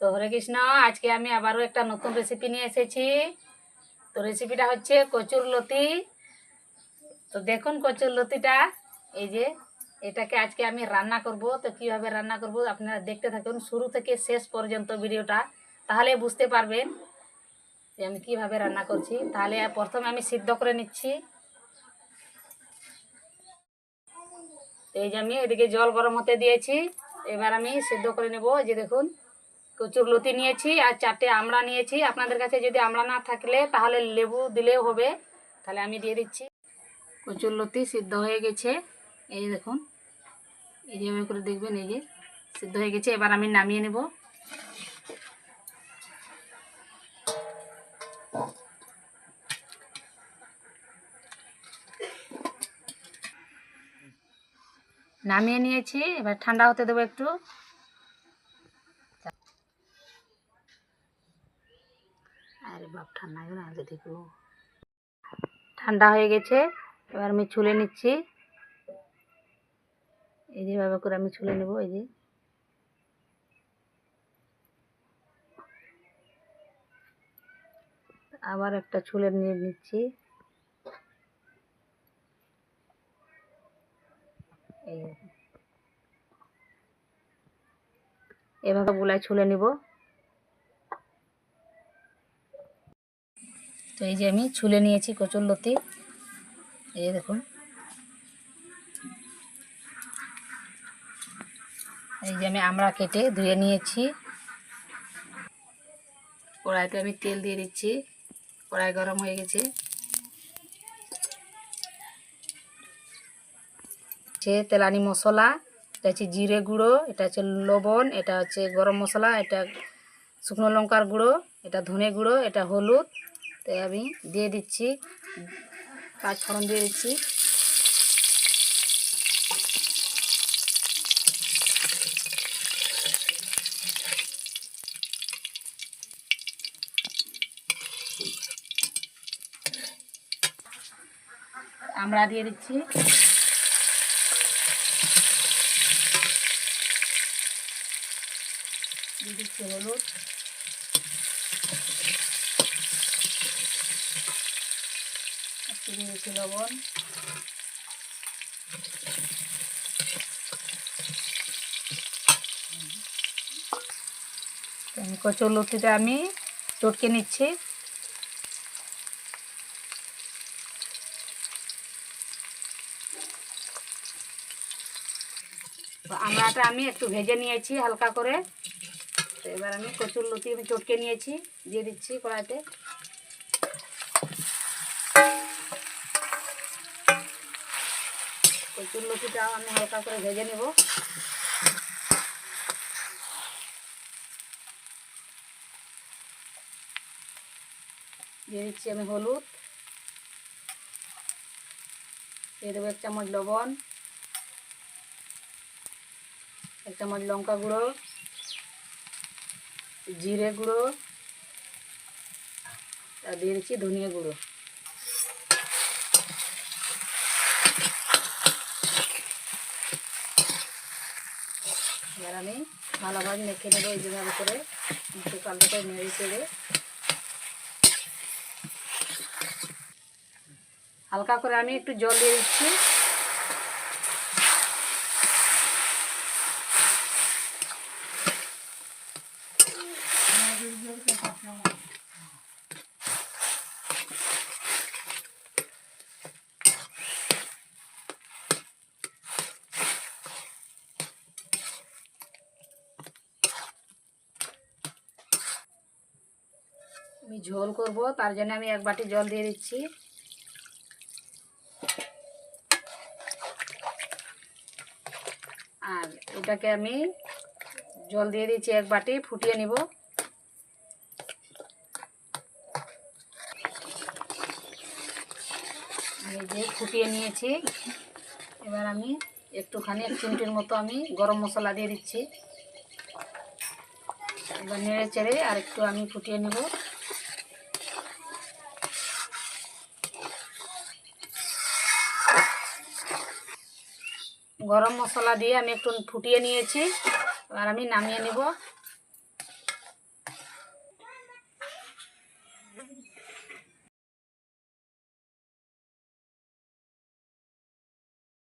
তো হরে কৃষ্ণ, আজকে আমি আবারও একটা নতুন রেসিপি নিয়ে এসেছি। তো রেসিপিটা হচ্ছে কচুর লতি। তো দেখুন কচুর লতিটা, এই যে এটাকে আজকে আমি রান্না করব। তো কীভাবে রান্না করব আপনারা দেখতে থাকুন, শুরু থেকে শেষ পর্যন্ত ভিডিওটা। তাহলে বুঝতে পারবেন যে আমি কীভাবে রান্না করছি। তাহলে প্রথমে আমি সিদ্ধ করে নিচ্ছি। এই যে আমি এদিকে জল গরম হতে দিয়েছি। এবার আমি সিদ্ধ করে নেব। যে দেখুন কচুর লতি নিয়েছি আর চারটে আমড়া নিয়েছি। আপনাদের কাছে যদি আমড়া না থাকলে তাহলে লেবু দিলেও হবে। তাহলে আমি দিয়ে দিচ্ছি। কচুর লতি সিদ্ধ হয়ে গেছে। এই দেখুন, এই যেভাবে করে দেখবেন, এই যে সিদ্ধ হয়ে গেছে। এবার আমি নামিয়ে নেব। নামিয়ে নিয়েছি। এবার ঠান্ডা হতে দেবো একটু। আরে বাপ, ঠান্ডা হয়ে না দেখো ঠান্ডা হয়ে গেছে, এবার আমি ছুলে নিচ্ছি। এই যেভাবে করে আমি ছুলে নেব, এই যে। আবার একটা ছুলে নিয়ে নিচ্ছি। এভাবে গুলাই ছুলে নিব। তো এই যে আমি ছুলে নিয়েছি কচুর লতি। এই দেখুন। এই যে আমি আমরা কেটে ধুয়ে নিয়েছি। কড়াইতে আমি তেল দিয়ে দিচ্ছি। কড়াই গরম হয়ে গেছে। হচ্ছে তেলানি মশলা, এটা হচ্ছে জিরে গুঁড়ো, এটা হচ্ছে লবণ, এটা হচ্ছে গরম মশলা, এটা শুকনো লঙ্কার গুঁড়ো, এটা ধনে গুঁড়ো, এটা হলুদ। তো আমি দিয়ে দিচ্ছি পাঁচ ফোড়ন দিয়ে দিচ্ছি। আমরা দিয়ে দিচ্ছি। দিয়ে দিচ্ছি হলুদ। একটু দিয়ে দিচ্ছি লবণ। কচুর লতিটা আমি চটকে নিচ্ছি। তো আমড়াটা আমি একটু ভেজে নিয়েছি হালকা করে। এবার আমি কচুর লতি আমি চটকে নিয়েছি, দিয়ে দিচ্ছি কড়াইতে। লতিটাও আমি হালকা করে ভেজে নেব। দিয়ে দিচ্ছি আমি হলুদ। দিয়ে দেবো এক চামচ লবণ। এক চামচ লঙ্কা গুঁড়ো। জিরে গুঁড়ো। আর দিয়ে দিচ্ছি ধনিয়া গুঁড়ো। এবার আমি ভালোভাবে মেখে নেব এই যেভাবে করে। একটু কালো করে নেড়ে চেড়ে। হালকা করে আমি একটু জল দিয়ে দিচ্ছি। আমি ঝোল করব, তার জন্য আমি এক বাটি জল দিয়ে দিচ্ছি। আর এটাকে আমি জল দিয়ে দিচ্ছি এক বাটি, ফুটিয়ে নিব। এই যে ফুটিয়ে নিয়েছি, এবার আমি একটুখানি এক চিমটির মতো আমি গরম মশলা দিয়ে দিচ্ছি। এবার নেড়ে চেড়ে আর একটু আমি ফুটিয়ে নেব। গরম মশলা দিয়ে আমি একটু ফুটিয়ে নিয়েছি আর আমি নামিয়ে নেব।